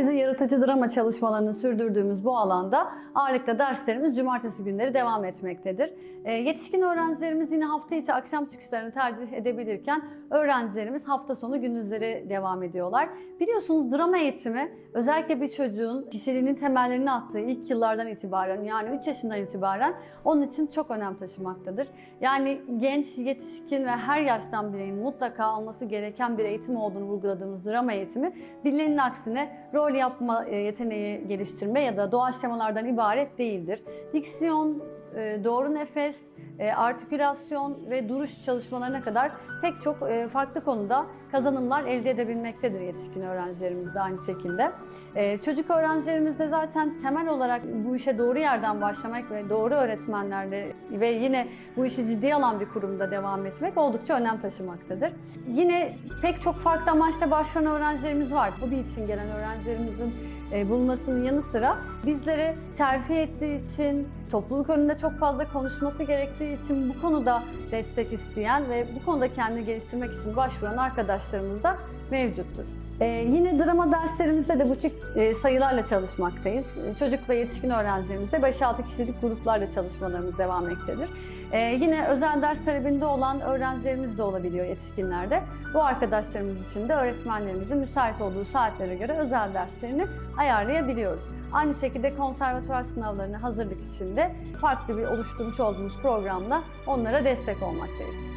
yaratıcı drama çalışmalarını sürdürdüğümüz bu alanda ağırlıkla derslerimiz cumartesi günleri devam etmektedir. E, yetişkin öğrencilerimiz yine hafta içi akşam çıkışlarını tercih edebilirken öğrencilerimiz hafta sonu gündüzleri devam ediyorlar. Biliyorsunuz drama eğitimi özellikle bir çocuğun kişiliğinin temellerini attığı ilk yıllardan itibaren yani 3 yaşından itibaren onun için çok önem taşımaktadır. Yani genç, yetişkin ve her yaştan bireyin mutlaka alması gereken bir eğitim olduğunu vurguladığımız drama eğitimi birilerinin aksine rol yapma e, yeteneği geliştirme ya da doğaçlamalardan ibaret değildir. Diksiyon, doğru nefes, e, artikülasyon ve duruş çalışmalarına kadar pek çok e, farklı konuda kazanımlar elde edebilmektedir yetişkin öğrencilerimiz de aynı şekilde. E, Çocuk öğrencilerimizde zaten temel olarak bu işe doğru yerden başlamak ve doğru öğretmenlerle ve yine bu işi ciddiye alan bir kurumda devam etmek oldukça önem taşımaktadır. Yine pek çok farklı amaçla başvuran öğrencilerimiz var. Bu için gelen öğrencilerimizin e, bulunmasının yanı sıra bizlere terfi ettiği için, topluluk önünde çok fazla konuşması gerektiği için bu konuda destek isteyen ve bu konuda kendini geliştirmek için başvuran arkadaşlarımız da mevcuttur. Ee, yine drama derslerimizde de bu tip e, sayılarla çalışmaktayız. Çocuk ve yetişkin öğrencilerimizde 5-6 kişilik gruplarla çalışmalarımız devam etmektedir. Ee, yine özel ders talebinde olan öğrencilerimiz de olabiliyor yetişkinlerde. Bu arkadaşlarımız için de öğretmenlerimizin müsait olduğu saatlere göre özel derslerini ayarlayabiliyoruz. Aynı şekilde konservatuvar sınavlarına hazırlık için de farklı bir oluşturmuş olduğumuz programla onlara destek olmaktayız.